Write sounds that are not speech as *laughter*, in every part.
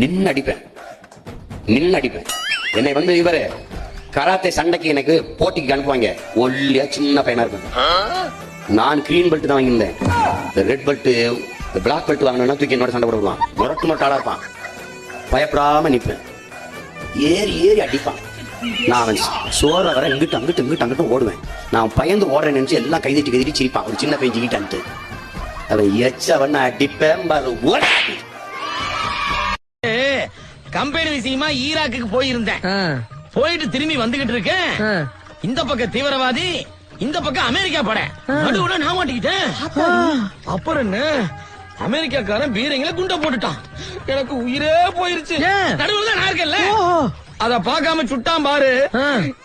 நின்று அடிப்பேன் நின்று அடிப்பேன் என்னை வந்து இவரு கராத்தே சண்டைக்கு எனக்கு போட்டிக்கு அனுப்புவாங்க. ஒல்லியா சின்ன பையனா இருக்கும். நான் கிரீன் பெல்ட் தான் வாங்கியிருந்தேன். இந்த ரெட் பெல்ட் பிளாக் பெல்ட் வாங்கினா தூக்கி என்னோட சண்டை போடுவான். முரட்டு முரட்டாளா இருப்பான். பயப்படாம நிற்பேன் ஏறி ஏறி அடிப்பான். நான் அவன் சோற வர இங்கிட்டு அங்கிட்டு இங்கிட்டு அங்கிட்டு ஓடுவேன். நான் பயந்து ஓடுறேன்னு நினைச்சு எல்லாம் கைதிட்டு கைதிட்டு சிரிப்பான். ஒரு சின்ன பையன் ஜிக்கிட்டான்ட்டு அவன் எச்சவன் அடிப்பேன் பாரு. ஓட! கம்பெனி விஷயமா ஈராக்குக்கு போயிருந்தேன். போயிட்டு திரும்பி வந்துகிட்டு இருக்கேன். இந்த பக்கம் தீவிரவாதி இந்த பக்கம் அமெரிக்கா பட. நடுவுல நான் மாட்டிக்கிட்டேன். அப்புறம் என்ன? அமெரிக்காக்காரன் பீரங்களை குண்ட போட்டுட்டான். எனக்கு உயிரே போயிருச்சு. நடுவுல நான் இருக்கேன்ல. அத பார்க்காம சுட்டான் பாரு.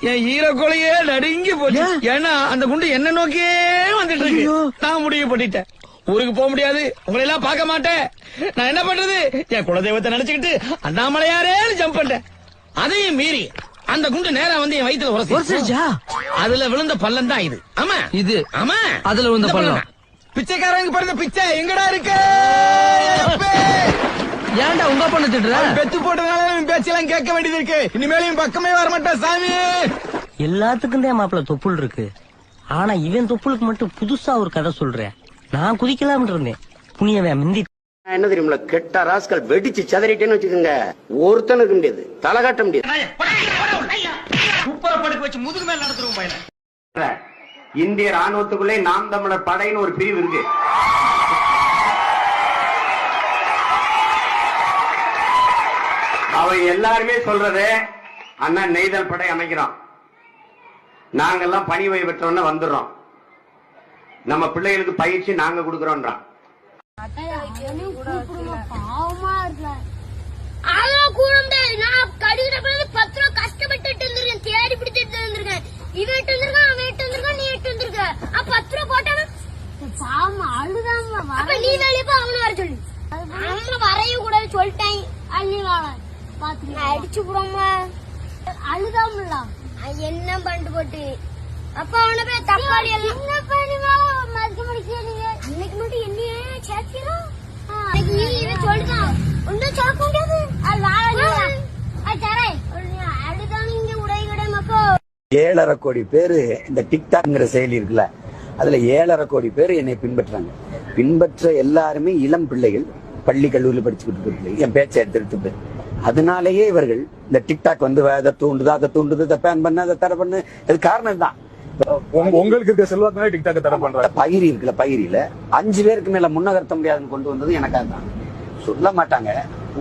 என் ஈர கொலையே நடுங்கி போச்சு. ஏன்னா அந்த குண்டு என்ன நோக்கியே வந்துட்டு இருக்கு. நான் முடிவு பண்ணிட்டேன். ஊருக்கு போக முடியாது. உங்களை எல்லாம் பார்க்க மாட்டேன். நான் என்ன பண்றது? என் குலதெய்வத்தை நினைச்சுக்கிட்டு அண்ணாமலையாரே ஜம்ப் பண்ணிட்டேன். அதையும் மீறி அந்த குண்டு நேரா வந்து என் வயித்துல உரசிச்சா அதுல விழுந்த பள்ளம் தான் இது. ஆமா. இது? ஆமா. அதுல விழுந்த பள்ளம். பிச்சைக்காரங்க பிறந்த பிச்சை எங்கடா இருக்கு? ஏன்டா உங்க பொண்ணு திட்டுற? பெத்து போட்டதுனால பேச்செல்லாம் கேட்க வேண்டியது இருக்கு. இனிமேல் இவன் பக்கமே வர மாட்டான் சாமி! எல்லாத்துக்கும் தான் மாப்பிள்ள தொப்புள் இருக்கு. ஆனா இவன் தொப்புளுக்கு மட்டும் புதுசா ஒரு கதை சொல்றேன். நான் குதிக்கலாம்னு இருந்தேன். புனியவன் மிந்தி. என்ன தெரியுமில கெட்ட ராஸ்கல் வெடிச்சு சதறிட்டேன்னு வச்சுக்கோங்க. ஒருத்தனுக்கு முடியாது தலை காட்ட முடியாது. படுக்க வச்சு முதுகு மேல நடத்துறோம் பையன். இந்திய ராணுவத்துக்குள்ளே நாம் தமிழர் படைன்னு ஒரு பிரிவு இருக்கு. அவன் எல்லாருமே சொல்றது அண்ணா நெய்தல் படை அமைக்கிறோம் நாங்கெல்லாம் பணி ஓய்வு பெற்றோன்னு வந்துடுறோம். நம்ம பிள்ளைகளுக்கு பயிற்சி நாங்க கொடுக்கறோம்ன்றான் நான் பத்து ரூபா தேடி பிடிச்சிட்டு இவன் அவன் நீ பத்து ரூபா அழுதாம நீ அவனை வர வரைய சொல்லிட்டேன். பாத்து அடிச்சு விடாம அழுதாமல என்ன பண்ணிட்டு போட்டு. அப்ப அவனை போய் தப்பாளி எல்லாம் என்ன பண்ணுவா மதிக்க இன்னைக்கு மட்டும் என்னையே சேர்க்கிறோம் நீ இதை சொல்லுதான் ஒன்றும் சொல்ல முடியாது. அது வாழ அது தரேன் அழுதான் இங்க உடை மக்கோ. ஏழரை கோடி பேரு இந்த டிக்டாக்ங்கிற செயலி இருக்குல்ல அதுல ஏழரை கோடி பேர் என்னை பின்பற்றுறாங்க பின்பற்ற எல்லாருமே இளம் பிள்ளைகள் பள்ளி கல்லூரியில் படிச்சுக்கிட்டு இருக்கு என் பேச்சை எடுத்துட்டு அதனாலேயே இவர்கள் இந்த டிக்டாக் வந்து அதை தூண்டுது அதை தூண்டுது இதை பேன் பண்ண அதை தடை பண்ணு. இது காரணம் தான் உங்களுக்கு இருக்க செல்வாக்குனால டிக்டாக் தடை பண்றாங்க. பயிரி இருக்குல்ல பயிரில. அஞ்சு பேருக்கு மேல முன்னகர்த்த முடியாதுன்னு கொண்டு வந்தது எனக்காக தான் சொல்ல மாட்டாங்க.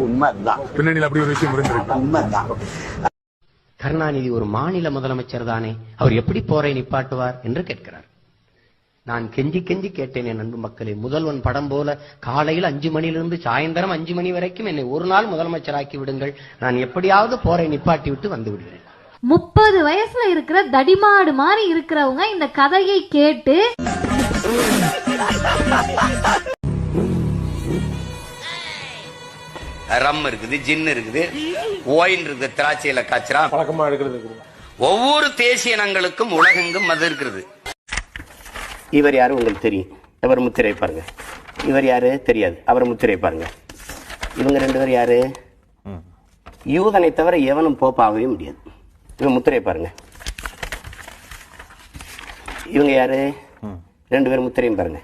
உண்மை அதுதான் பின்னணியில் அப்படி ஒரு விஷயம் இருந்திருக்கு உண்மை தான் கருணாநிதி ஒரு மாநில முதலமைச்சர் தானே. அவர் எப்படி போரை நிப்பாட்டுவார் என்று கேட்கிறார். நான் கெஞ்சி கெஞ்சி கேட்டேன் என் அன்பு மக்களே. முதல்வன் படம் போல காலையில் அஞ்சு மணியிலிருந்து சாயந்தரம் அஞ்சு மணி வரைக்கும் என்னை ஒரு நாள் முதலமைச்சராக்கி விடுங்கள். நான் எப்படியாவது போரை நிப்பாட்டி விட்டு வந்து விடுவேன் முப்பது வயசுல இருக்கிற தடிமாடு மாதிரி இருக்கிறவங்க இந்த கதையை கேட்டு ரம் இருக்குது ஜின் இருக்குது ஓயின் இருக்குது திராட்சையில காய்ச்சறா. பழக்கமா எடுக்கிறது ஒவ்வொரு தேசிய இனங்களுக்கும் உலகெங்கும் மது இருக்கிறது. இவர் யாரு உங்களுக்கு தெரியும்? இவர் முத்திரை பாருங்க. இவர் யாரு? தெரியாது. அவர் முத்திரை பாருங்க. இவங்க ரெண்டு பேர் யாரு? யூதனை தவிர எவனும் போப்பாகவே முடியாது. இவன் முத்திரை பாருங்க. இவங்க யாரு? ரெண்டு பேரும் முத்திரையும் பாருங்க.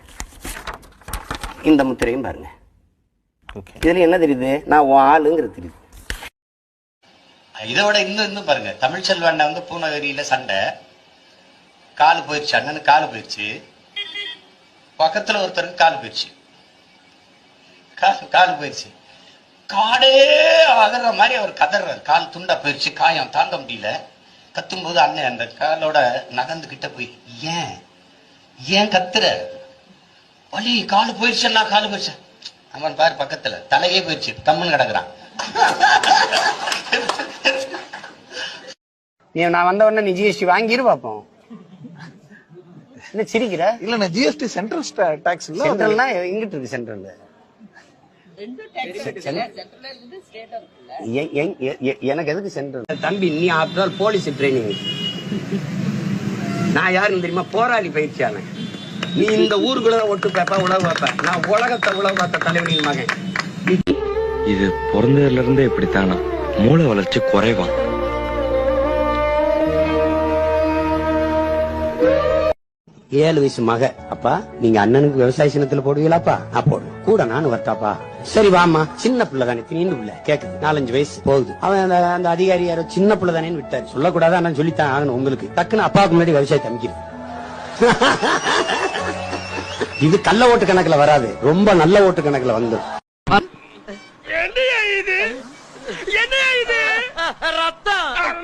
இந்த முத்திரையும் பாருங்க. இதுல என்ன தெரியுது? நான் உன் ஆளுங்கிறது தெரியுது. இதோட இன்னும் இன்னும் பாருங்க. தமிழ் செல்வண்ண வந்து பூநகரியில சண்டை. காலு போயிருச்சு அண்ணனுக்கு காலு போயிருச்சு. பக்கத்துல ஒருத்தருக்கு காலு போயிருச்சு. கால் காலு போயிருச்சு. காடே அகற மாதிரி அவர் கதறாரு. கால் துண்டா போயிருச்சு காயம் தாங்க முடியல. கத்தும்போது அண்ணன் அந்த காலோட நகர்ந்து கிட்ட போய் ஏன்? ஏன் கத்துற? வலி காலு போயிருச்சுன்னா காலு போயிருச்சு. அவன் பாரு பக்கத்துல தலையே போயிருச்சு தம்முன்னு கிடக்குறான். நீ நான் வந்த உடனே நீ ஜிஎஸ்டி வாங்கிரு பாப்போம். என்ன சிரிக்கிற? இல்ல ஜிஎஸ்டி சென்ட்ரல் டாக்ஸ் இல்ல சென்ட்ரல்னா எங்கிட்டு இருக்கு சென்ட்ரல் எனக்கு எதுக்கு சென்ட்ரல் தம்பி நீ ஆஃப்டர் போலீஸ் ட்ரைனிங் நான் யாருன்னு தெரியுமா? போராளி பயிற்சியாளன். நீ இந்த ஊருக்குள்ள ஒட்டு பேப்பா உலக வைப்ப. நான் உலகத்தை உலக பார்த்த தலைவனின் மகன். இது பிறந்ததுல இருந்தே இப்படித்தானா? மூளை வளர்ச்சி குறைவான் ஏழு வயசு மக. அப்பா நீங்க அண்ணனுக்கு விவசாய சின்னத்துல போடுவீங்களாப்பா? அப்போ கூட நானும் வரட்டாப்பா சரி வாமா சின்ன பிள்ளை தானே திடீர்னு பிள்ளை கேக்குது நாலஞ்சு வயசு போகுது. அவன் அந்த அந்த அதிகாரி யாரோ சின்ன பிள்ளை தானேன்னு விட்டாரு. சொல்லக்கூடாது? ஆனா சொல்லித்தான் ஆகணும் உங்களுக்கு. டக்குன்னு அப்பாவுக்கு முன்னாடி விவசாய அமைக்கிறது இது கள்ள ஓட்டு கணக்குல வராது. ரொம்ப நல்ல ஓட்டு கணக்குல வந்துடும் என்னையா இது என்னையா இது ரத்தம்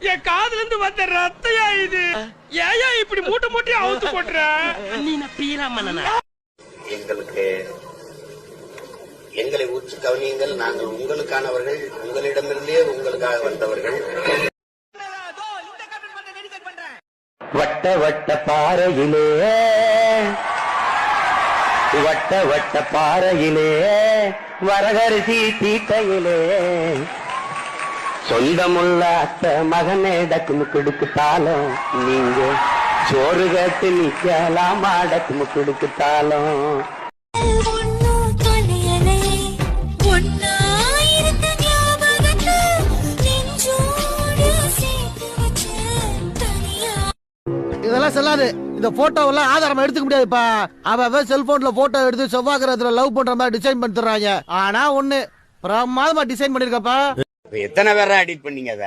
என் காதுல இருந்து வந்த ரத்தையா இது? ஏயா இப்படி மூட்டை மூட்டையா அவுத்து போட்டுற? நீ எங்களுக்கு எங்களை ஊற்று கவனியுங்கள். நாங்கள் உங்களுக்கானவர்கள் உங்களிடமிருந்தே உங்களுக்காக வந்தவர்கள். வட்ட வட்ட பாறையிலே. வட்ட வட்ட பாறையிலே. வரகரிசி தீட்டையிலே. சொந்தமுள்ள அத்த மகனே டக்குமு கொடுக்குத்தாலும் நீங்க சோறு கேட்டு நிக்கலாம் டக்குமு கொடுக்குத்தாலும் இதெல்லாம் செல்லாது. இந்த போட்டோவெல்லாம் ஆதாரமா எடுத்துக்க முடியாதுப்பா. அவ செல்போன்ல போட்டோ எடுத்து செவ்வாய் கிரகத்துல லவ் பண்ற மாதிரி டிசைன் பண்ணி தர்றாங்க. ஆனா ஒண்ணு பிரமாதமா டிசைன் பண்ணிருக்கப்பா. இப்ப எத்தனை பேரா எடிட் பண்ணீங்க அத?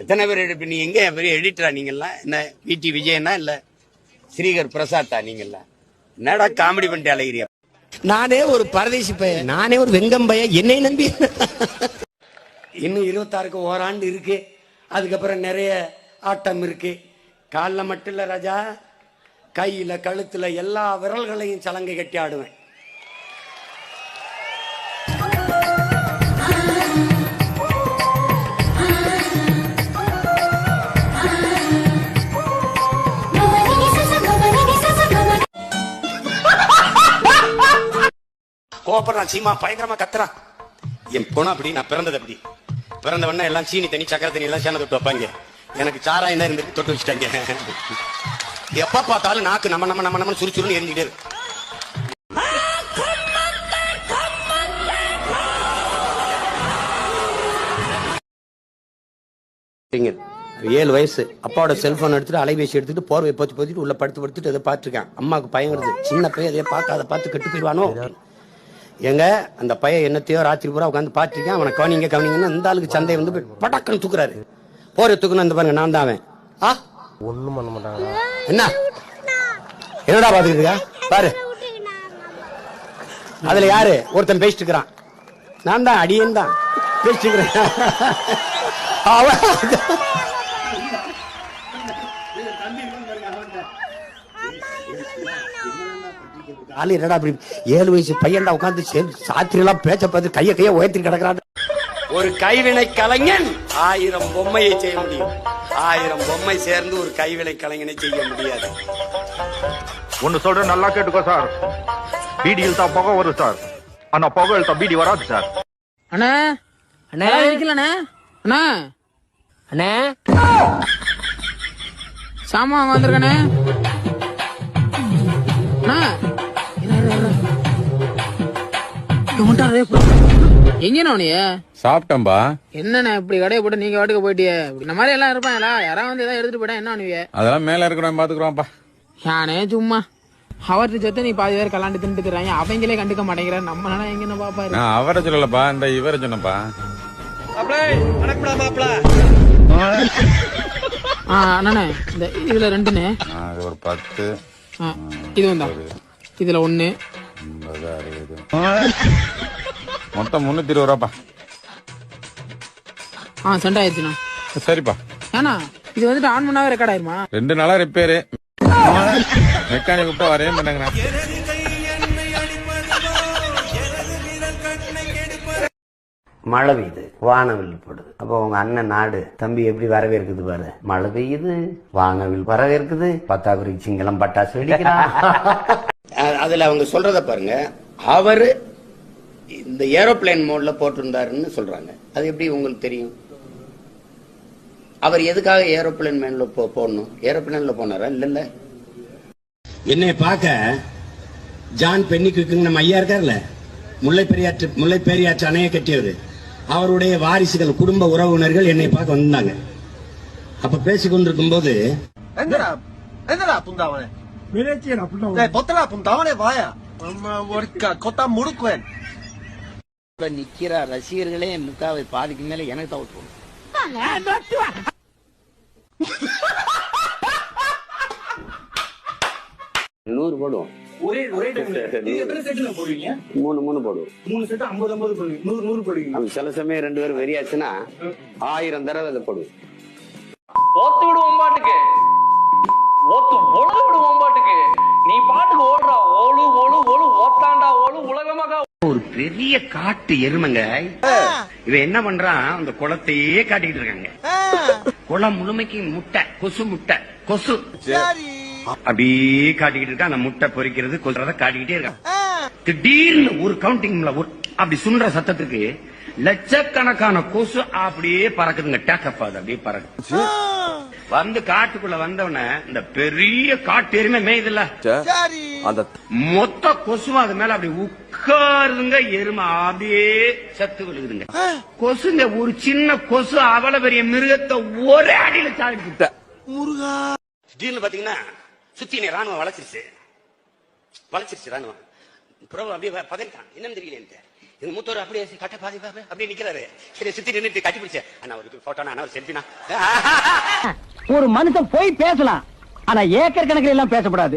எத்தனை பேர் எடிட் பண்ணீங்க? எங்க பெரிய எடிட்டரா நீங்கெல்லாம் என்ன விடி விஜயனா இல்ல ஸ்ரீகர் பிரசாத்தா நீங்கெல்லாம் என்னடா காமெடி பண்ணிட்டு அழகிறியா நானே ஒரு பரதேசி பையன். நானே ஒரு வெங்கம் பையன். என்னை நம்பி. இன்னும் இருபத்தாறுக்கு ஓராண்டு இருக்கு. அதுக்கப்புறம் நிறைய ஆட்டம் இருக்கு. கால்ல மட்டும் இல்ல ராஜா. கையில கழுத்துல எல்லா விரல்களையும் சலங்கை கட்டி ஆடுவேன். கோபப்படுறான் சீமா பயங்கரமா கத்துறான் என் குணம் அப்படி நான் பிறந்தது அப்படி. பிறந்தவடன எல்லாம் சீனி தண்ணி சக்கரை தண்ணி எல்லாம் சேன தொட்டு வைப்பாங்க. எனக்கு சாராயம் தான் இருந்து தொட்டு வச்சுட்டாங்க. எப்ப பார்த்தாலும் நாக்கு நம்ம நம்ம நம்ம நம்ம சுறுசுறுன்னு எரிஞ்சுட்டே இருக்கு. ஏழு வயசு. அப்பாவோட செல்போன் எடுத்துட்டு அலைபேசி எடுத்துட்டு போர்வை போத்தி போத்திட்டு உள்ள படுத்து படுத்துட்டு அதை பார்த்துருக்கேன். அம்மாவுக்கு பயம் வருது சின்ன பையன் அதை பார்க்க அதை பார்த்து கெட்டு போயிடுவானோ? எங்க அந்த பையன் என்னத்தையோ ராத்திரி பூரா உட்காந்து பார்த்துருக்கேன் அவனை கவனிங்க கவனிங்கன்னு இந்த ஆளுக்கு சந்தை வந்து போய் படக்குன்னு தூக்குறாரு. போரை தூக்கணும் இந்த பாருங்க நான் தான் அவன். ஆ? ஒண்ணும் பண்ண மாட்டாங்க. என்ன? என்னடா பாத்துக்கிட்டு பாரு. அதுல யாரு? ஒருத்தன் பேசிட்டு இருக்கிறான் நான் தான் அடியன் தான். பேசிட்டு இருக்கிறேன் ஆளு என்னடா அப்படி ஏழு வயசு பையன்டா உட்காந்து சாத்திரி எல்லாம் பேச்ச பார்த்து கைய கைய உயர்த்தி கிடக்குறான். ஒரு கைவினை கலைஞன் ஆயிரம் பொம்மையை செய்ய முடியும். ஆயிரம் பொம்மை சேர்ந்து ஒரு கைவினை கலைஞனை செய்ய முடியாது. ஒன்னு சொல்றேன் நல்லா கேட்டுக்கோ சார். பீடி இழுத்தா புகை வரும் சார். ஆனா புகை இழுத்தா பீடி வராது சார். அண்ணா அண்ணா. இருக்கலண்ணா. அண்ணா. அண்ணே. சாமான் வந்திருக்கண்ணே அண்ணா. எங்கண்ணா நீ? சாப்பிட்டம்பா என்னண்ணா இப்படி கடையை போட்டு நீங்க வாட்டுக்கு போயிட்டியே? இந்த மாதிரி எல்லாம். இருப்பாங்களா யாராவது வந்து ஏதாவது எடுத்துட்டு போயிட்டா என்ன பண்ணுவீங்க அதெல்லாம் மேல இருக்கிறோம் பாத்துக்கிறோம்ப்பா யானே சும்மா. அவர்கிட்ட சேர்த்து நீ பாதி பேர் கலாண்டு தர்றாங்க அவங்களே கண்டுக்க மாட்டேங்கிறார் நம்ம நாளா எங்க என்ன பாப்பாரு நான் அவரை சொல்லலப்பா. இந்த இவரை சொன்னப்பா ஆ அண்ணே இந்த இதுல ரெண்டுண்ணே. அது ஒரு பத்து. ஆ, இது. வந்தா இதுல அறுபது மொத்தம் முன்னூத்தி இருபது ரூபாப்பா. ஆ சென்ட் ஆயிடுச்சுண்ணா. சரிப்பா. ஏண்ணா இது வந்துட்டு ஆன் பண்ணாவே ரெக்கார்ட் ஆயிருமா? ரெண்டு நாளா ரிப்பேரு மெக்கானிக் கூப்பிட்டா வரவே மாட்டேங்கிறேன். மழை பெய்யுது வானவில் படுது. அப்போ உங்க அண்ணன் நாடு தம்பி எப்படி வரவேற்குது பாரு. மழை பெய்யுது வானவில் வரவேற்குது. பத்தாக்குறை சிங்களம் பட்டாசு வெடிக்கிறான் அதுல அவங்க சொல்றத பாருங்க. அவரு இந்த ஏரோப்ளேன் மோட்ல போட்டிருந்தாருன்னு சொல்றாங்க. அது எப்படி உங்களுக்கு தெரியும்? அவர் எதுக்காக ஏரோப்ளேன் மேன்ல போ போடணும்? ஏரோப்ளேன்ல போனாரா? இல்ல இல்ல. என்னை பார்க்க ஜான் பென்னிக்கு நம்ம ஐயா இருக்கார்ல முல்லை பெரியாற்று முல்லை பெரியாற்று அணையை கட்டியவர். அவருடைய வாரிசுகள் குடும்ப உறவினர்கள் என்னை பார்க்க வந்தாங்க. அப்ப பேசிக் கொண்டிருக்கும் போது என்னடா என்னடா புந்தாவனே பொத்தலா புந்தாவனே வாயா? ஒரு கொத்தா முடுக்குவேன் இப்ப நிக்கிற ரசிகர்களே முக்காவை பாதிக்கு மேல எனக்கு தவிர்த்து நூறு போடுவோம். ஒரே ஒரே *laughs* மூணு மூணு போடுவோம். மூணு செட் ஐம்பது ஐம்பது போடுவீங்க. நூறு நூறு போடுவீங்க சில சமயம் ரெண்டு பேரும் வெறியாச்சுன்னா ஆயிரம் தடவை அதை போடுவோம். ஓத்து விடுவோம் பாட்டுக்கு ஓத்து ஒழு விடுவோம் பாட்டுக்கு நீ பாட்டுக்கு ஓடுறா. ஓடு ஓடு ஓடு ஓத்தாண்டா ஓடு உலகமாக ஒரு பெரிய காட்டு எருமைங்க. இவன் என்ன பண்றான்? அந்த குளத்தையே காட்டிக்கிட்டு இருக்காங்க. குளம் முழுமைக்கு முட்டை கொசு முட்டை கொசு. அப்படியே காட்டிக்கிட்டு இருக்கான் அந்த முட்டை பொரிக்கிறது கொசுறத காட்டிக்கிட்டே இருக்கான் திடீர்னு ஒரு கவுண்டிங்ல ஒரு அப்படி சுன்ற சத்தத்துக்கு லட்சக்கணக்கான கொசு அப்படியே பறக்குதுங்க. டேக்கப் ஆகுது அப்படியே பறக்கு வந்து காட்டுக்குள்ள வந்தவன இந்த பெரிய காட்டு எருமை மேய்துல அந்த மொத்த கொசுவும் அது மேல அப்படி உட்காருதுங்க எருமை அப்படியே சத்து விழுகுதுங்க. கொசுங்க ஒரு சின்ன கொசு அவ்வளவு பெரிய மிருகத்தை ஒரே அடியில சாடிட்டு முருகா. திடீர்னு பாத்தீங்கன்னா சுத்தி ராணுவம் வளைச்சிருச்சு வளைச்சிருச்சு ராணுவம் புறவு அப்படியே பதறிட்டான். என்னன்னு தெரியல எங்க மூத்தவர் அப்படியே கட்ட பாதி பாதி அப்படியே நிக்கிறாரு. சரி சுத்தி நின்னுட்டு கட்டி பிடிச்சேன் அண்ணா ஒரு போட்டோ அண்ணா ஒரு செல்ஃபினா ஒரு மனுஷன் போய் பேசலாம். ஆனா ஏக்கர் கணக்கில் எல்லாம் பேசக்கூடாது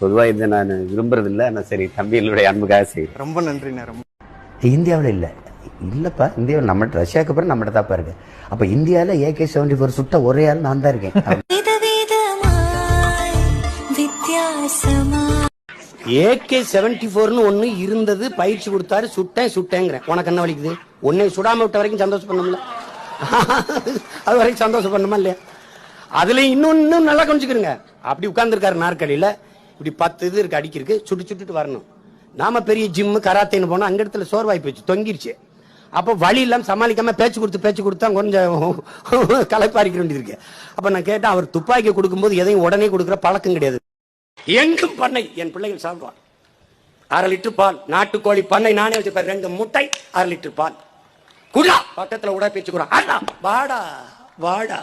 பொதுவா இதை நான் விரும்புறது இல்ல ஆனா சரி தம்பிகளுடைய அன்புக்காக செய்யறேன் ரொம்ப நன்றி நேரம். இந்தியாவில் இல்ல. இல்லப்பா இந்தியாவில் நம்ம ரஷ்யாவுக்கு அப்புறம் நம்மகிட்ட தாப்பா இருக்கு அப்ப இந்தியாவில் ஏகே செவன்டி ஃபோர் சுட்ட ஒரே ஆள் நான் தான் இருக்கேன். *laughs* ஏகே செவன்டி ஃபோர்னு ஒன்று இருந்தது பயிற்சி கொடுத்தாரு சுட்டேன் சுட்டேங்கிறேன். உனக்கு என்ன வலிக்குது? உன்னை சுடாம விட்ட வரைக்கும் சந்தோஷம் பண்ணணும்ல *laughs* அது வரைக்கும் சந்தோஷம் பண்ணுமா இல்லையா? அதுல இன்னும் இன்னும் நல்லா கொஞ்சிக்கிறங்க அப்படி உட்கார்ந்துருக்காரு நாற்காலியில. இப்படி பத்து இது இருக்கு அடிக்கிருக்கு. சுட்டு சுட்டுட்டு வரணும். நாம பெரிய ஜிம்மு கராத்தேன்னு போனோம் அங்க இடத்துல சோர்வாய் போச்சு தொங்கிருச்சு. அப்போ வழி இல்லாமல் சமாளிக்காம பேச்சு கொடுத்து பேச்சு கொடுத்தா கொஞ்சம் *laughs* களைப்பாரிக்க வேண்டியது அப்போ நான் கேட்டேன் அவர் துப்பாக்கி கொடுக்கும்போது எதையும் உடனே கொடுக்குற பழக்கம் கிடையாது. எங்கும் பண்ணை என் பிள்ளைகள் சாப்பிடுவான் அரை லிட்டர் பால் நாட்டுக்கோழி பண்ணை நானே வச்சிருப்பேன். ரெண்டு முட்டை அரை லிட்டர் பால். குடா பக்கத்துல உட பேச்சு வாடா வாடா.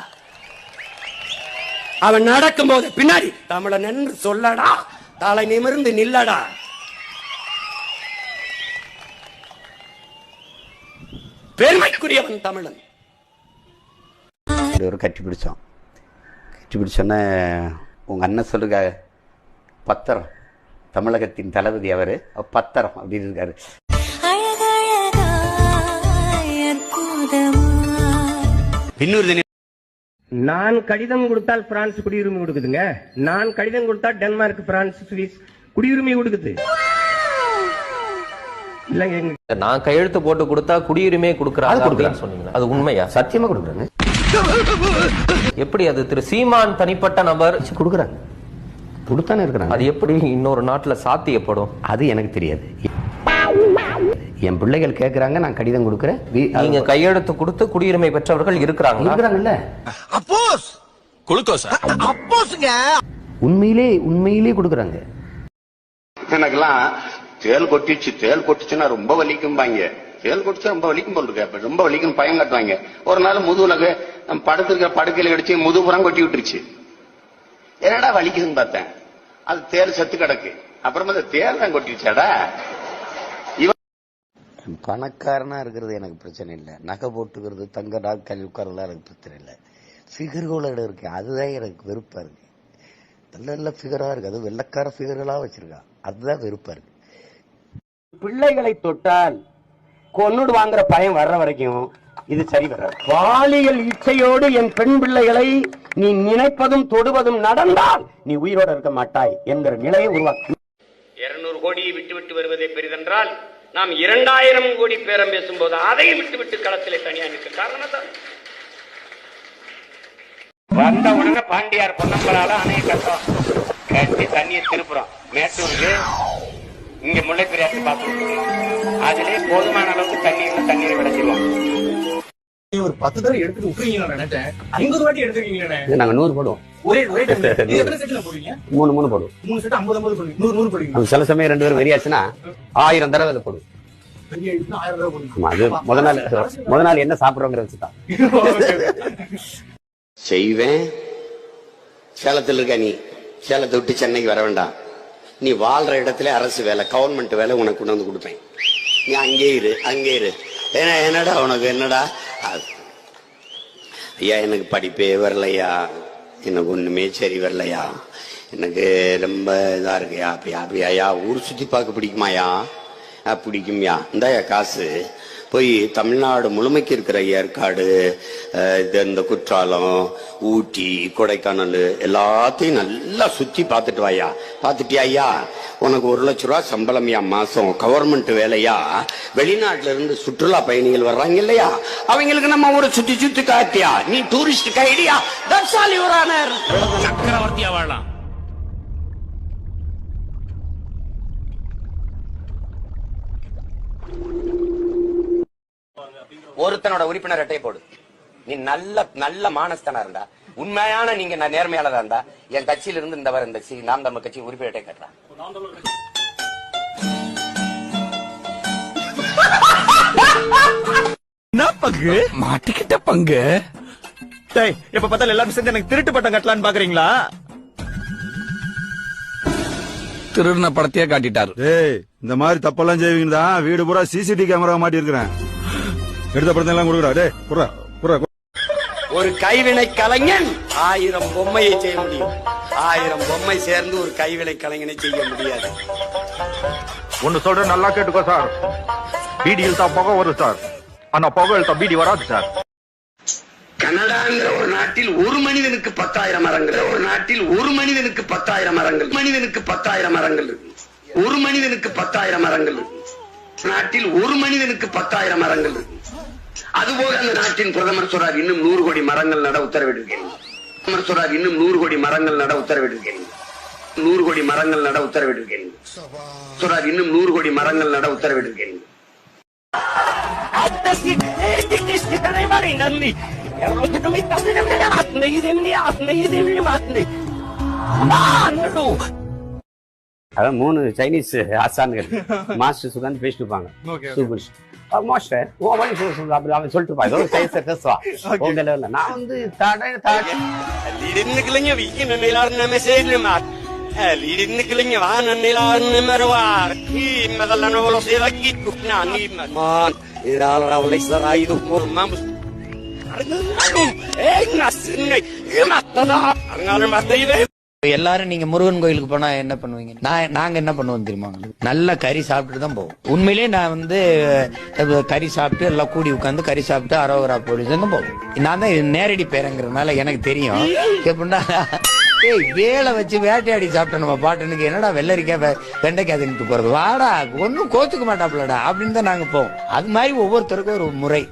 அவன் நடக்கும்போது பின்னாடி தமிழன் என்று சொல்லடா தலை நிமிர்ந்து நில்லடா. பெருமைக்குரியவன் தமிழன். ஒரு கட்டி பிடிச்சோம் கட்டி பிடிச்சோன்னே உங்க அண்ணன் சொல்லுங்க. பத்திரம். தமிழகத்தின் தளபதி அவரு பத்திரம் அப்படின்னு இருக்காரு. இன்னொரு நான் கடிதம் கொடுத்தால் பிரான்ஸ் குடியுரிமை கொடுக்குதுங்க. நான் கடிதம் கொடுத்தால் டென்மார்க் பிரான்ஸ் சுவிஸ் குடியுரிமை கொடுக்குது. இல்லங்க எங்க நான் கையெழுத்து போட்டு கொடுத்தா குடியுரிமை கொடுக்குறாங்க. அப்படின்னு சொன்னீங்க அது உண்மையா? சத்தியமா கொடுக்குறாங்க. எப்படி அது திரு சீமான் தனிப்பட்ட நபர்? கொடுக்குறாங்க. கொடுத்தானே இருக்கிறாங்க. அது எப்படி இன்னொரு நாட்டுல சாத்தியப்படும்? அது எனக்கு தெரியாது. என் பிள்ளைகள் கேக்குறாங்க நான் கடிதம் கொடுக்குறேன். நீங்க கையெழுத்து கொடுத்து குடியுரிமை பெற்றவர்கள் இருக்கிறாங்களா? இருக்கிறாங்கல்ல. அப்போஸ்! குளுக்கோஸ்? அப்போஸ்ங்க! உண்மையிலே உண்மையிலே கொடுக்குறாங்க. எனக்கெல்லாம் தேல் கொட்டிச்சு தேல் கொட்டிச்சுன்னா ரொம்ப வலிக்கும்பாங்க. தேல் கொட்டிச்சு ரொம்ப வலிக்கும் போல் இருக்கு. ரொம்ப வலிக்கும் பயம் காட்டுவாங்க. ஒரு நாள் முதுகுல நம்ம படுத்திருக்கிற படுக்கையில கடிச்சு முதுகுப்புறம் கொட்டி விட்டுருச்சு. என்னடா வலிக்குதுன்னு பார்த்தேன்? அது தேல் செத்து கிடக்கு. அப்புறமா அந்த தேல் தான் கொட்டிடுச்சாடா? பணக்காரனா இருக்கிறது எனக்கு பிரச்சனை இல்லை. நகை போட்டுக்கிறது தங்க நாட்கள் உட்காரலாம் எனக்கு பிரச்சனை இல்லை. ஃபிகர்களோட இருக்கு. அதுதான் எனக்கு வெறுப்பா இருக்கு. நல்ல நல்ல ஃபிகரா இருக்கு. அது வெள்ளக்கார ஃபிகர்களா வச்சிருக்கான் அதுதான் வெறுப்பா இருக்கு. பிள்ளைகளை தொட்டால் கொன்னுடு வாங்குற பயம் வர்ற வரைக்கும் இது சரி வராது. பாலியல் இச்சையோடு என் பெண் பிள்ளைகளை நீ நினைப்பதும் தொடுவதும் நடந்தால் நீ உயிரோட இருக்க மாட்டாய் என்கிற நிலையை உருவாக்கும் இருநூறு கோடியை விட்டு விட்டு வருவதே பெரிதென்றால் நாம் இரண்டாயிரம் கோடி பேரம் பேசும்போது அதையும் விட்டு விட்டு களத்திலே தனியா நிற்க காரணம் தான் வந்த உடனே பாண்டியார் பொன்னம்பலால அணையை கட்டம் கட்டி தண்ணியை திருப்புறோம். மேட்டூருக்கு இங்க முல்லை பெரியாற்று பார்த்து அதிலே போதுமான அளவுக்கு தண்ணீர் தண்ணீரை விளைச்சிருவோம் ஒரு பத்து தடவை எடுத்துட்டு நினைச்சேன். ஐம்பது வாட்டி எடுத்துருக்கீங்களே நாங்க நூறு போடுவோம். ஒரே ஒரே டைம் *laughs* எத்தனை செட்ல போடுவீங்க? மூணு மூணு போடுவோம். மூணு செட் ஐம்பது ஐம்பது போடுவீங்க. நூறு நூறு போடுவீங்க அது சில சமயம் ரெண்டு பேரும் வெறியாச்சுன்னா ஆயிரம் தடவை அதை போடுவோம். அது முத நாள் முத நாள் என்ன சாப்பிடுறோங்கிற வச்சுதான் *laughs* செய்வேன். சேலத்தில் இருக்க நீ. சேலத்தை விட்டு சென்னைக்கு வர வேண்டாம். நீ வாழ்ற இடத்துல அரசு வேலை கவர்மெண்ட் வேலை உனக்கு கொண்டு வந்து கொடுப்பேன். நீ அங்கே இரு அங்கே இரு. ஏன்னா என்னடா உனக்கு என்னடா? ஐயா எனக்கு படிப்பே வரலையா? எனக்கு ஒண்ணுமே சரி வரலையா? எனக்கு ரொம்ப இதா இருக்குயா அப்படியா அப்படியாயா ஊர் சுத்தி பார்க்க பிடிக்குமாயா? பிடிக்கும்யா. இந்தாயா காசு. போய் தமிழ்நாடு முழுமைக்கு இருக்கிற ஏற்காடு இது இந்த குற்றாலம் ஊட்டி கொடைக்கானல் எல்லாத்தையும் நல்லா சுற்றி பார்த்துட்டு வாயா. பார்த்துட்டியா ஐயா? உனக்கு ஒரு லட்ச ரூபா சம்பளம்யா மாசம். கவர்மெண்ட் வேலையா? வெளிநாட்டுல இருந்து சுற்றுலா பயணிகள் வர்றாங்க இல்லையா? அவங்களுக்கு நம்ம ஒரு சுத்தி சுத்தி காட்டியா? நீ டூரிஸ்ட் கைடியா தட்ஸ் ஆல் யுவர் ஆனர் சக்கரவர்த்தியா வாழலாம். உறுப்பினர் அட்டை போடு. நீ நல்ல நல்ல மானஸ்தனா இருந்தா உண்மையான நீங்க நான் நேர்மையாளரா இருந்தா என் கட்சியில இருந்து இந்த வர இந்த சி- நாம் தமிழ் கட்சி உறுப்பினர் அட்டை கட்டுறா. என்ன பங்கு? மாட்டிக்கிட்ட பங்கு. டேய் எப்ப பார்த்தாலும் எல்லாரும் சேர்ந்து எனக்கு திருட்டு பட்டம் கட்டலான்னு பாக்குறீங்களா? திருடின படத்தையே காட்டிட்டாரு. டேய் இந்த மாதிரி தப்பெல்லாம் செய்வீங்க தான் வீடு பூரா சிசிடிவி கேமரா மாட்டி இருக்கிறேன் எடுத்த படத்தை எல்லாம் கொடுக்குறா. டேய் குடுறா குடுறா ஒரு கைவினை கலைஞன் ஆயிரம் பொம்மையை செய்ய முடியும். ஆயிரம் பொம்மை சேர்ந்து ஒரு கைவினை கலைஞனை செய்ய முடியாது. ஒன்னு சொல்றேன் நல்லா கேட்டுக்கோ சார். பீடி இழுத்தா புகை வரும் சார். ஆனா புகை இழுத்தா பீடி வராது சார். கனடாங்கிற ஒரு நாட்டில் ஒரு மனிதனுக்கு பத்தாயிரம் மரங்கள். ஒரு நாட்டில் ஒரு மனிதனுக்கு பத்தாயிரம் மரங்கள். மனிதனுக்கு பத்தாயிரம் மரங்கள். ஒரு மனிதனுக்கு பத்தாயிரம் மரங்கள். நாட்டில் ஒரு மனிதனுக்கு பத்தாயிரம் மரங்கள். அதுபோக அந்த நாட்டின் பிரதமர் சொல்றார் இன்னும் நூறு கோடி மரங்கள் நட உத்தரவிட்டிருக்கேன் பிரதமர் சொல்றார் இன்னும் நூறு கோடி மரங்கள் நட உத்தரவிட்டிருக்கேன் நூறு கோடி மரங்கள் நட உத்தரவிட்டிருக்கேன் சொல்றார் இன்னும் நூறு கோடி மரங்கள் நட உத்தரவிட்டிருக்கேன் அதான் மூணு சைனீஸ் ஆசான்கள் மாஸ்டர் உட்காந்து பேசிட்டு இருப்பாங்க. சூப்பர் மாஸ்டர் ஓ வழி சொல்லு சொல்லு அப்படி அவன் சொல்லிட்டு இருப்பான் ஏதோ சைன்ஸ் பேசுவான் உங்க level ல. நான் வந்து தடை தடை viken en ilar nemme seglemat. Lidinniklinge van en ilar nemme roar. Himmelen och los eva gitkukna nimmen. Man, ilar raulis raidu kurmamus. Egna sinne, imattana. Arngar matteive. எல்லாரும் நீங்க முருகன் கோயிலுக்கு போனா என்ன பண்ணுவீங்க? நான் நாங்க என்ன பண்ணுவோம் தெரியுமா நல்ல கறி சாப்பிட்டு தான் போவோம். உண்மையிலேயே நான் வந்து கறி சாப்பிட்டு எல்லாம் கூடி உட்காந்து கறி சாப்பிட்டு அரோகரா போலீஸ் தான் போவோம். நான் தான் நேரடி பேரங்கிறதுனால எனக்கு தெரியும். எப்படின்னா ஏய் வேலை வச்சு வேட்டையாடி சாப்பிட்ட நம்ம பாட்டனுக்கு. என்னடா வெள்ளரிக்காய் வெண்டைக்காய் தின்னுட்டு போறது? வாடா ஒன்னும் கோச்சுக்க மாட்டாப்லடா அப்படின்னு தான் நாங்க போவோம். அது மாதிரி ஒவ்வொருத்தருக்கும் ஒரு முறை.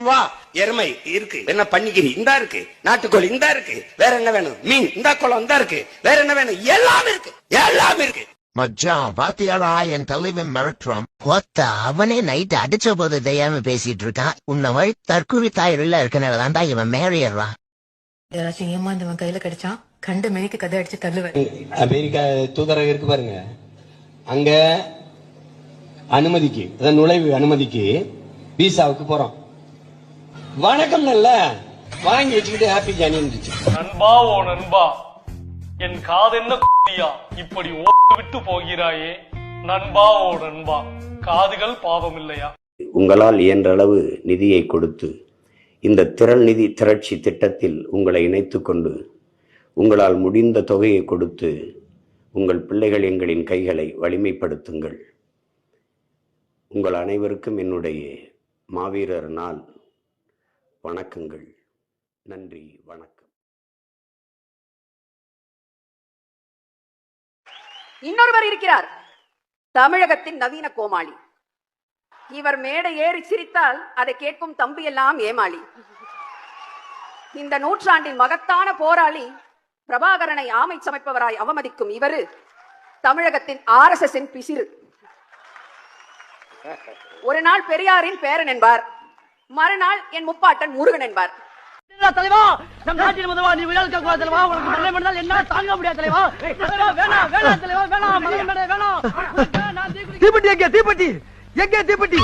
வா எருமை இருக்கு. என்ன பன்னிக்கிரி இந்தா இருக்கு. நாட்டுக்கோழி இந்தா இருக்கு. வேற என்ன வேணும்? மீன் இந்த குளம் இந்தா இருக்கு. வேற என்ன வேணும்? எல்லாம் இருக்கு. எல்லாம் இருக்கு. மச்சான் பாத்தியாடா என் தலைவன் மிரட்டுறான். கொத்த அவனே நைட் அடிச்ச போது தெரியாம பேசிட்டு இருக்கான். உன்ன வழி தற்கொலை தாயில இருக்கனால தான்டா இவன் மேரியறான் யாராச்சும் ஏமாந்தவன் கையில கிடைச்சான். கண்டு மெனிக்கு கதை அடிச்சு தள்ளுவேன். அமெரிக்கா தூதரகம் இருக்கு பாருங்க. அங்க அனுமதிக்கு அதான் நுழைவு அனுமதிக்கு விசாவுக்கு போறோம் வணக்கம் நல்ல. வாங்கி வச்சுக்கிட்டு ஹாப்பி ஜானி இருந்துச்சு நண்பா ஓ நண்பா என் காதென்ன குட்டியா? இப்படி ஓட்டு விட்டு போகிறாயே. நண்பா ஓ நண்பா காதுகள் பாவம் இல்லையா? உங்களால் இயன்ற அளவு நிதியை கொடுத்து இந்த திரள் நிதி திரட்சி திட்டத்தில் உங்களை இணைத்துக் கொண்டு உங்களால் முடிந்த தொகையை கொடுத்து உங்கள் பிள்ளைகள் எங்களின் கைகளை வலிமைப்படுத்துங்கள். உங்கள் அனைவருக்கும் என்னுடைய மாவீரர் நாள் வணக்கங்கள். நன்றி வணக்கம். இன்னொருவர் இருக்கிறார். தமிழகத்தின் நவீன கோமாளி. இவர் மேடை ஏறி சிரித்தால் அதை கேட்கும் தம்பி எல்லாம் ஏமாளி. இந்த நூற்றாண்டின் மகத்தான போராளி பிரபாகரனை ஆமை சமைப்பவராய் அவமதிக்கும் இவரு தமிழகத்தின் ஆர் எஸ் எஸ் பிசிறு. ஒரு நாள் பெரியாரின் பேரன் என்பார். மறுநாள் என் முப்பாட்டன் முருகன் என்பார். தலைவா நம் நாட்டின் முதல்வா நீ இருக்க தலைவா. உனக்கு மரணம் பண்ணால் என்ன? தாங்க முடியாது தலைவா. வேணாம் வேணாம் தலைவா. வேணாம் மரணம் வேணாம். தீப்பெட்டி எங்க? தீப்பெட்டி. எங்க தீப்பெட்டி?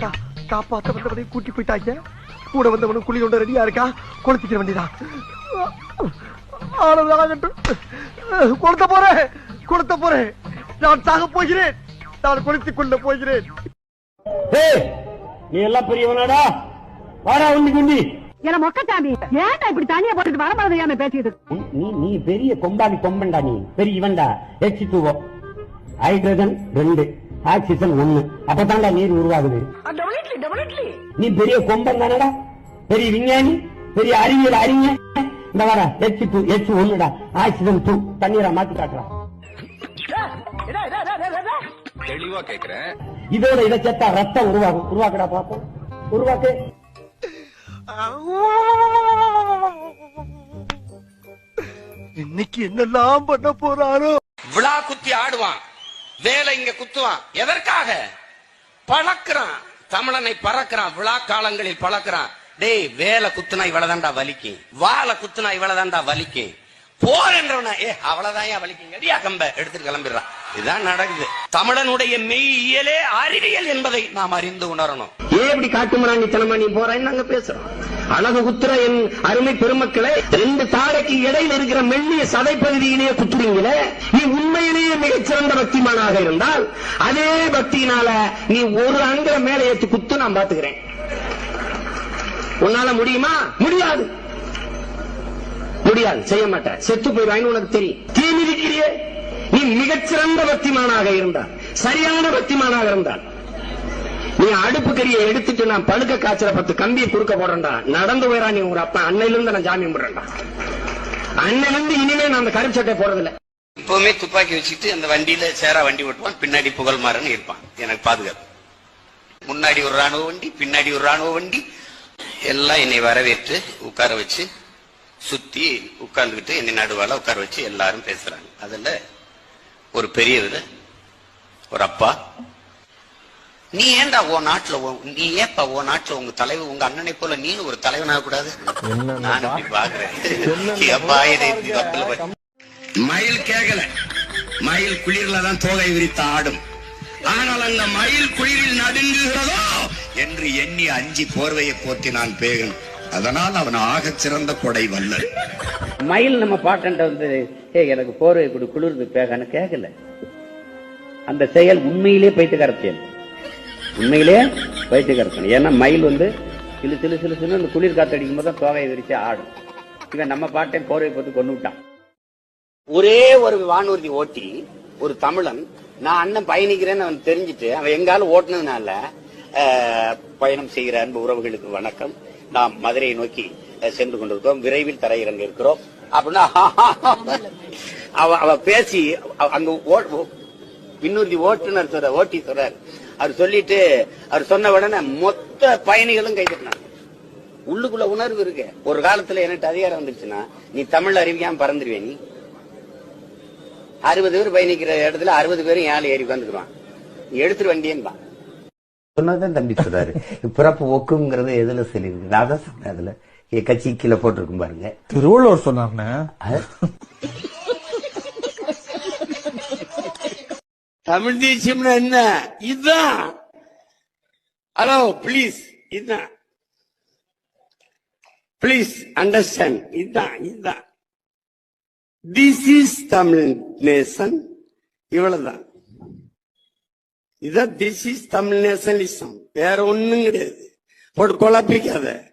கா- காப்பாத்த வந்தவனை கூட்டி போயிட்டாங்க கூட வந்தவனும் குழி கொண்டு ரெடியா இருக்கா? கொளுத்திக்கிற வேண்டியதா ஆனது ஆகட்டும் கொளுத்த போறேன். கொளுத்த போறேன். நான் சாக போகிறேன். நான் கொளுத்திக் கொள்ள போகிறேன். நீ எல்லாம் பெரியவனாடா? வாடா உண்டி குண்டி என்ன மொக்கச்சாமி? ஏன்டா இப்படி தனியா போட்டுட்டு வரமாதிரியாம பேசிட்டு நீ நீ பெரிய கொம்பாடி கொம்பன்டா நீ. பெரிய இவன்டா. எச் டூஓ ஹைட்ரஜன் ரெண்டு. ஆக்சிஜன் ஒண்ணு அப்பதான்டா நீர் உருவாகுது. நீ பெரிய கொம்பன் தானடா? பெரிய விஞ்ஞானி? பெரிய அறிவியல் அறிஞர் இந்த வர எச் டூ எச் ஒண்ணுடா ஆக்சிஜன் டூ தண்ணீரை மாத்தி காட்டுறான் தெளிவா கேக்குறேன். இதோட இதை சேர்த்தா ரத்தம் உருவாகும். உருவாக்குடா பாப்போம். உருவாக்கு. இன்னைக்கு என்னெல்லாம் பண்ண போறாரோ? விழா குத்தி ஆடுவான். வேலை இங்க குத்துவான். எதற்காக? பழக்கிறான். தமிழனை பறக்கிறான். விழா காலங்களில் பழக்கிறான். டேய் வேலை குத்துனா இவ்வளவுதான்டா வலிக்கும் வாழை குத்துனா இவ்வளவுதான்டா வலிக்கும் போர் என்றவன ஏ அவ்வளவுதான் வலிக்கும் அடியா கம்ப எடுத்துட்டு கிளம்பிடுறான். இதுதான் நடக்குது. தமிழனுடைய மெய்யியலே அறிவியல் என்பதை நாம் அறிந்து உணரணும். ஏன் இப்படி காட்டுமராண்டித்தனமா நீ போறேன்னு நாங்க பேசுறோம்? அழகு குத்துற என் அருமை பெருமக்களை ரெண்டு தாரைக்கு இடையில இருக்கிற மெல்லிய சதை பகுதியிலேயே குத்துறீங்களே நீ உண்மையிலேயே மிகச்சிறந்த பக்திமானாக இருந்தால் அதே பக்தியினால நீ ஒரு அங்கிற மேல ஏத்து குத்து நான் பாத்துக்கிறேன் உன்னால முடியுமா? முடியாது. முடியாது. செய்ய மாட்டேன். செத்து போயிடுவாங்க உனக்கு தெரியும். தீ மிதிக்கிறியே? நீ மிகச்சிறந்த பக்திமானாக இருந்தால் சரியான பக்திமானாக இருந்தால் நீ அடுப்பு கறியை எடுத்துட்டு நான் படுக்க காய்ச்சல பத்து கம்பியை குறுக்க போறேன்டா நடந்து போயிடா நீ உங்க அப்பா. அன்னையில இருந்து நான் ஜாமீன் போடுறேன்டா. அன்னையில இருந்து இனிமே நான் அந்த கருச்சட்டை போறதில்ல இப்பவுமே துப்பாக்கி வச்சுட்டு அந்த வண்டியில சேரா வண்டி ஓட்டுவான். பின்னாடி புகழ்மாறன் இருப்பான். எனக்கு பாதுகாப்பு. முன்னாடி ஒரு ராணுவ வண்டி பின்னாடி ஒரு ராணுவ வண்டி. எல்லாம் என்னை வரவேற்று உட்கார வச்சு சுத்தி உட்கார்ந்துகிட்டு என்னை நடுவால உட்கார வச்சு எல்லாரும் பேசுறாங்க. அதுல ஒரு பெரியவர் ஒரு அப்பா. நீ ஏன்டா உன் நாட்டுல நீ ஏப்பா உன் நாட்டுல உங்க தலைவர் உங்க அண்ணனை போல நீனும் ஒரு தலைவனாக கூடாது? நான் இப்படி பாக்குறேன் மயில் கேட்கல மயில் குளிர்ல தான் தோகை விரித்து ஆடும். ஆனால் அந்த மயில் குளிரில் நடுங்குகிறதோ என்று எண்ணி அஞ்சி போர்வையை போத்தி நான் பேகன். அதனால் அவன் ஆகச் சிறந்த கொடை வல்லன். மயில் நம்ம பாட்டன்ட்ட வந்து ஏ எனக்கு போர்வை கொடு குளிர்ந்து பேகன்னு கேட்கல அந்த செயல் உண்மையிலே பைத்தியக்கார செயல் உண்மையிலே பைத்தியக்கார செயல் ஏன்னா மயில் வந்து சிலு சிலு சிலு சிலு அந்த குளிர் காத்து அடிக்கும் போது தான் தோகையை விரிச்சு ஆடும். இவன் நம்ம பாட்டை போர்வை போட்டு கொண்டு விட்டான். ஒரே ஒரு வானூர்தி ஓட்டி ஒரு தமிழன் நான் அண்ணன் பயணிக்கிறேன்னு அவன் தெரிஞ்சுட்டு அவன் எங்காலும் ஓட்டுனதுனால பயணம் செய்கிற அன்பு உறவுகளுக்கு வணக்கம். நாம் மதுரையை நோக்கி சென்று கொண்டிருக்கிறோம். விரைவில் தரையிறங்க இருக்கிறோம். அப்படின்னா அவ அவ பேசி அவ- அங்க இன்னொரு ஓ- ஓட்டுநர் சொல்ற ஓட்டி சொல்றாரு. அவர் சொல்லிட்டு அவர் சொன்ன உடனே மொத்த பயணிகளும் கைதட்டினாங்க உள்ளுக்குள்ள உணர்வு இருக்கு. ஒரு காலத்துல எனக்கு அதிகாரம் வந்துருச்சுன்னா நீ தமிழ் அறிவிக்காம பறந்துருவே நீ? அறுபது பேர் பயணிக்கிற இடத்துல அறுபது பேரும் ஏழை ஏறி உட்காந்துக்குவான் எடுத்துரு எடுத்துட்டு வண்டியன்பா சொன்னதான் தம்பி சொல்றாரு. பிறப்பு ஒக்குங்கிறது எதுல சொல்லி நான் தான் சொன்னேன் அதுல. கட்சி கீழே போட்டிருக்கும் பாருங்க. திருவள்ளுவர் சொன்னார்ண்ணே. தமிழ் தேசியம்னா என்ன? இதுதான் ஹலோ ப்ளீஸ் இதுதான் ப்ளீஸ் அண்டர்ஸ்டாண்ட் இதுதான் இதுதான் திஸ் இஸ் தமிழ் நேசன் இவ்வளவுதான். இதான் திஸ் இஸ் தமிழ் நேஷனலிசம் வேற ஒண்ணும் கிடையாது. போட்டு குழப்பிக்காத.